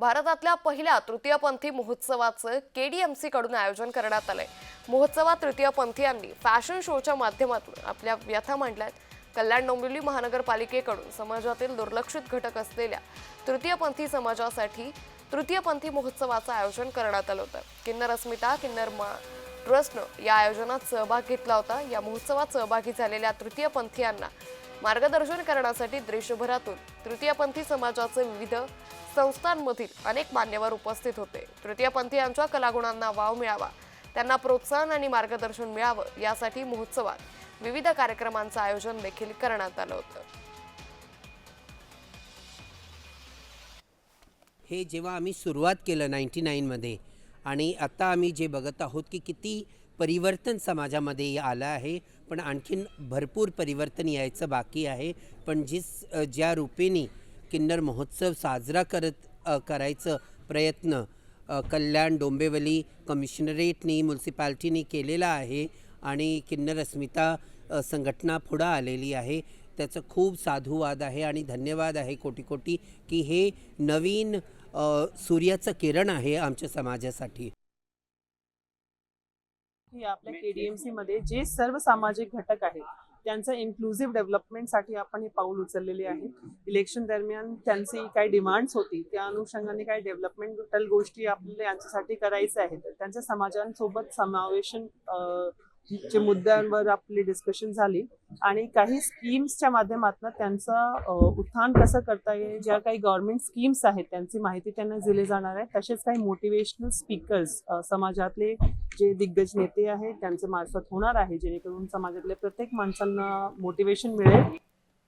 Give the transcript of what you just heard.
भारतातल्या पहिल्या तृतीयपंथी महोत्सवाचं केडीएमसी कडून आयोजन करण्यात आलंय. महोत्सवात तृतीयपंथीयांनी फॅशन शोच्या माध्यमातून आपल्या व्यथा मांडल्यात. कल्याण डोंबिवली महानगरपालिकेकडून समाजातील दुर्लक्षित घटक असलेल्या तृतीयपंथी समाजासाठी तृतीयपंथी महोत्सवाचं आयोजन करण्यात आलं होतं. किन्नर अस्मिता किन्नर मा ट्रस्टनं या आयोजनात सहभाग घेतला होता. या महोत्सवात सहभागी झालेल्या तृतीयपंथीयांना मार्गदर्शन करण्यासाठी देशभरातून तृतीयपंथी समाजाचे विविध संस्थांमधील अनेक मान्यवर उपस्थित होते. तृतीयपंथीयांच्या कलागुणांना वाव मिळावा त्यांना प्रोत्साहन आणि मार्गदर्शन मिळावं यासाठी महोत्सवात विविध कार्यक्रमांचं आयोजन देखील करण्यात आलं होतं. हे जेव्हा आम्ही सुरुवात केलं नाईन्टी नाईनमध्ये आणि आत्ता आम्ही जे बघत आहोत की किती परिवर्तन समाजामध्ये आलं आहे पण आणखीन भरपूर परिवर्तन यायचं बाकी आहे. पण जिस ज्या रूपेने किन्नर महोत्सव साजरा करत करायचं प्रयत्न कल्याण डोंबिवली कमिशनरेटनी म्युन्सिपॅलिटीनी केलेला आहे आणि किन्नर अस्मिता संघटना पुढं आलेली आहे. त्याचं खूप साधुवाद आहे आणि धन्यवाद आहे कोटी कोटी की हे नवीन सूर्याचं किरण आहे आमच्या समाजासाठी. आपल्या केडीएमसी मध्ये जे सर्व सामाजिक घटक आहेत त्यांचं इन्क्लुझिव्ह डेव्हलपमेंटसाठी आपण हे पाऊल उचललेले आहे. इलेक्शन दरम्यान त्यांची काही डिमांड्स होती. त्या अनुषंगाने काही डेव्हलपमेंटल गोष्टी आपल्याला यांच्यासाठी करायच्या आहेत. त्यांच्या समाजांसोबत समावेशन चे मुद्द्यांवर आपली डिस्कशन झाली. आणि काही स्कीम्सच्या माध्यमातून त्यांचं उत्थान कसं करता येईल ज्या काही गव्हर्नमेंट स्कीम्स आहेत त्यांची माहिती त्यांना दिली जाणार आहे. तसेच काही मोटिवेशनल स्पीकर्स समाजातले जे दिग्गज नेते आहेत त्यांचं मार्फत होणार आहे जेणेकरून समाजातल्या प्रत्येक माणसांना मोटिवेशन मिळेल.